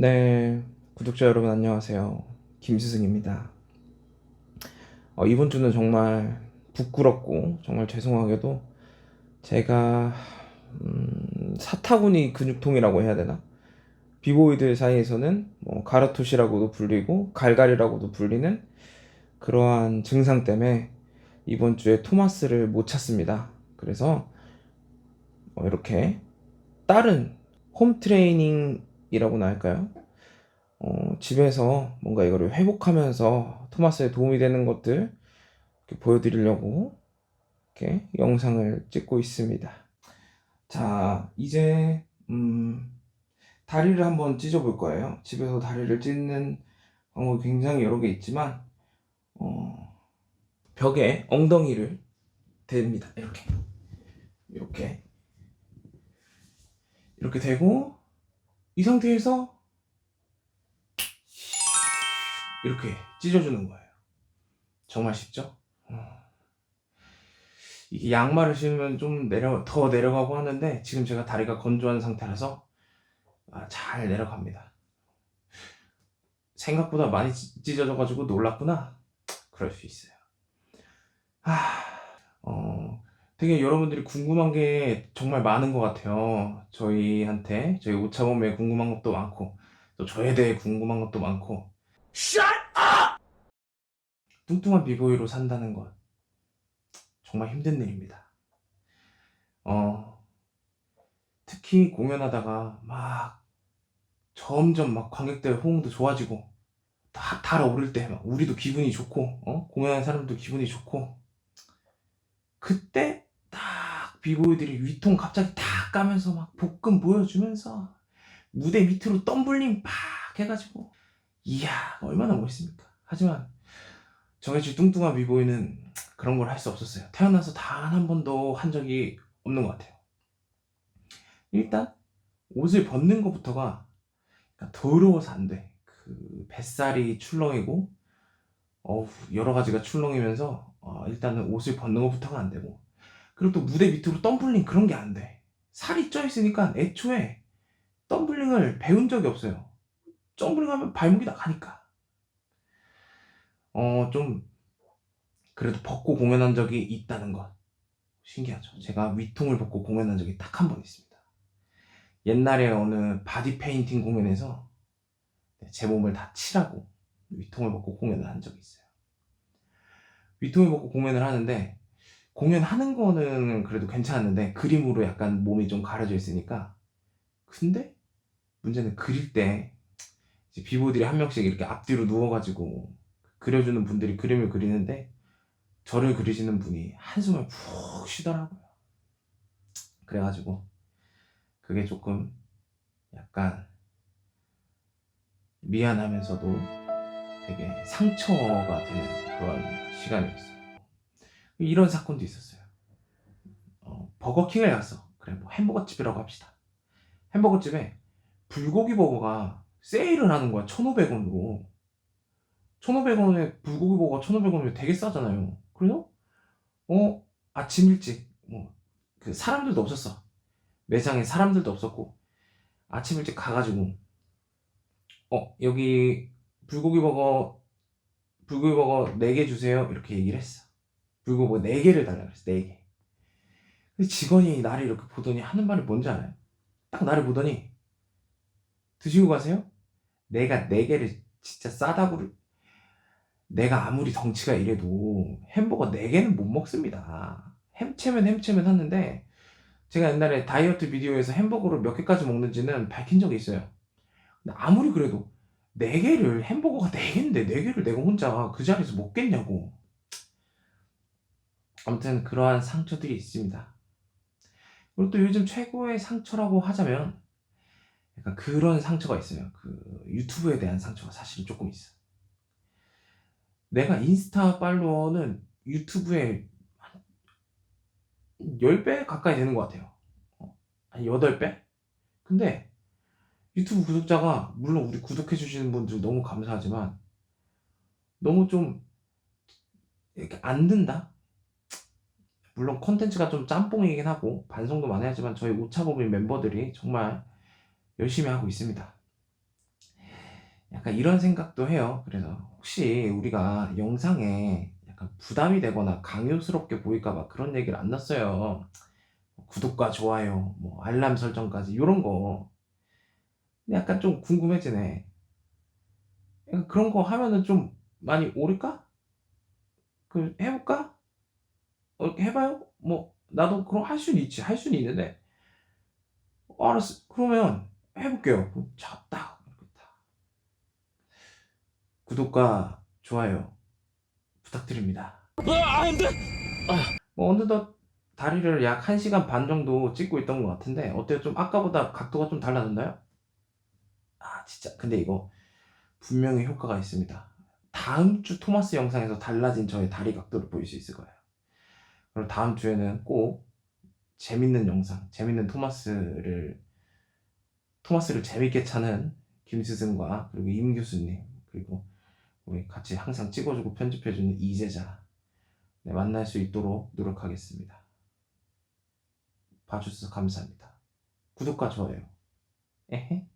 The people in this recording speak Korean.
네, 구독자 여러분 안녕하세요. 김스승입니다. 어, 이번 주는 정말 부끄럽고 정말 죄송하게도 제가 음, 사타구니 근육통이라고 해야 되나? 비보이들 사이에서는 뭐 가르토시라고도 불리고 갈갈이라고도 불리는 그러한 증상 때문에 이번 주에 토마스를 못 찾습니다. 그래서 어, 이렇게 다른 홈 트레이닝 이라고나 할까요? 어, 집에서 뭔가 이거를 회복하면서 토마스에 도움이 되는 것들 보여드리려고 이렇게 영상을 찍고 있습니다. 자, 이제 음, 다리를 한번 찢어볼 거예요. 집에서 다리를 찢는 방법이 굉장히 여러 개 있지만 어, 벽에 엉덩이를 댑니다. 이렇게 이렇게 이렇게 대고 이 상태에서 이렇게 찢어주는 거예요. 정말 쉽죠? 어. 이게 양말을 신으면 좀 내려 더 내려가고 하는데 지금 제가 다리가 건조한 상태라서 아, 잘 내려갑니다. 생각보다 많이 찢- 찢어져가지고 놀랐구나. 그럴 수 있어요. 아, 어, 되게 여러분들이 궁금한 게 정말 많은 것 같아요. 저희한테 저희 오차범위에 궁금한 것도 많고 또 저에 대해 궁금한 것도 많고 뚱뚱한 비보이로 산다는 것 정말 힘든 일입니다. 어, 특히 공연하다가 막 점점 막 관객들 호응도 좋아지고 다 달아오를 때 막 우리도 기분이 좋고 어? 공연하는 사람도 기분이 좋고 그때 딱 비보이들이 위통 갑자기 탁 까면서 막 복근 보여주면서 무대 밑으로 덤블링 팍 해가지고 이야 얼마나 멋있습니까? 하지만 정해질 뚱뚱한 비보이는 그런 걸 할 수 없었어요. 태어나서 단 한 번도 한 적이 없는 것 같아요. 일단 옷을 벗는 것부터가 더러워서 안돼. 그 뱃살이 출렁이고 어우, 여러 가지가 출렁이면서 어, 일단은 옷을 벗는 것부터가 안 되고 그리고 또 무대 밑으로 덤블링 그런 게 안 돼. 살이 쪄 있으니까 애초에 덤블링을 배운 적이 없어요. 덤블링 하면 발목이 나가니까. 어, 좀 그래도 벗고 공연한 적이 있다는 것. 신기하죠. 제가 위통을 벗고 공연한 적이 딱 한 번 있습니다. 옛날에 어느 바디 페인팅 공연에서 제 몸을 다 칠하고 위통을 벗고 공연을 한 적이 있어요. 위통을 벗고 공연을 하는데 공연하는 거는 그래도 괜찮았는데 그림으로 약간 몸이 좀 가려져 있으니까 근데 문제는 그릴 때 비보들이 한 명씩 이렇게 앞뒤로 누워가지고 그려주는 분들이 그림을 그리는데 저를 그리시는 분이 한숨을 푹 쉬더라고요. 그래가지고 그게 조금 약간 미안하면서도 되게 상처가 되는 그런 시간이었어요. 이런 사건도 있었어요. 어, 버거킹을 갔어. 그래, 뭐 햄버거 집이라고 합시다. 햄버거 집에 불고기 버거가 세일을 하는 거야. 1,500원으로. 1,500원에 불고기 버거가 1,500원이면 되게 싸잖아요. 그래서 어 아침 일찍 뭐 그 사람들도 없었어. 매장에 사람들도 없었고 아침 일찍 가가지고 어 여기 불고기 버거 불고기 버거 4개 주세요 이렇게 얘기를 했어 불고기 버거 4개를 달라 그랬어 4개. 근데 직원이 나를 이렇게 보더니 하는 말이 뭔지 알아요? 딱 나를 보더니 드시고 가세요? 내가 4개를 진짜 싸다고 내가 아무리 덩치가 이래도 햄버거 4개는 못 먹습니다. 햄채면 햄채면 하는데 제가 옛날에 다이어트 비디오에서 햄버거를 몇 개까지 먹는지는 밝힌 적이 있어요. 근데 아무리 그래도 4개를 햄버거가 4개인데 4개를 내가 혼자 그 자리에서 먹겠냐고 아무튼 그러한 상처들이 있습니다 그리고 또 요즘 최고의 상처라고 하자면 약간 그런 상처가 있어요 그 유튜브에 대한 상처가 사실 조금 있어 내가 인스타 팔로워는 유튜브에 한 10배 가까이 되는 것 같아요 어, 한 8배? 근데 유튜브 구독자가 물론 우리 구독해 주시는 분들 너무 감사하지만 너무 좀 이렇게 안 든다? 물론 콘텐츠가 좀 짬뽕이긴 하고 반성도 많이 하지만 저희 오차범위 멤버들이 정말 열심히 하고 있습니다. 약간 이런 생각도 해요. 그래서 혹시 우리가 영상에 약간 부담이 되거나 강요스럽게 보일까 봐 그런 얘기를 안 넣었어요. 구독과 좋아요, 뭐 알람 설정까지 요런 거. 약간 좀 궁금해지네. 약간 그런 거 하면은 좀 많이 오를까? 그 해볼까? 어, 해봐요? 뭐 나도 그럼 할 수는 있지. 할 수는 있는데. 어, 알았어. 그러면 해볼게요. 그럼 자, 딱. 구독과 좋아요 부탁드립니다. 뭐 어느덧 다리를 약 1시간 반 정도 찍고 있던 것 같은데 어때요? 좀 아까보다 각도가 좀 달라졌나요? 아 진짜 근데 이거 분명히 효과가 있습니다. 다음 주 토마스 영상에서 달라진 저의 다리 각도를 보일 수 있을 거예요. 그럼 다음 주에는 꼭 재밌는 영상, 재밌는 토마스를 토마스를 재밌게 차는 김스승과 그리고 임 교수님 그리고 우리 같이 항상 찍어주고 편집해주는 이제자 네, 만날 수 있도록 노력하겠습니다. 봐주셔서 감사합니다. 구독과 좋아요. 에헤.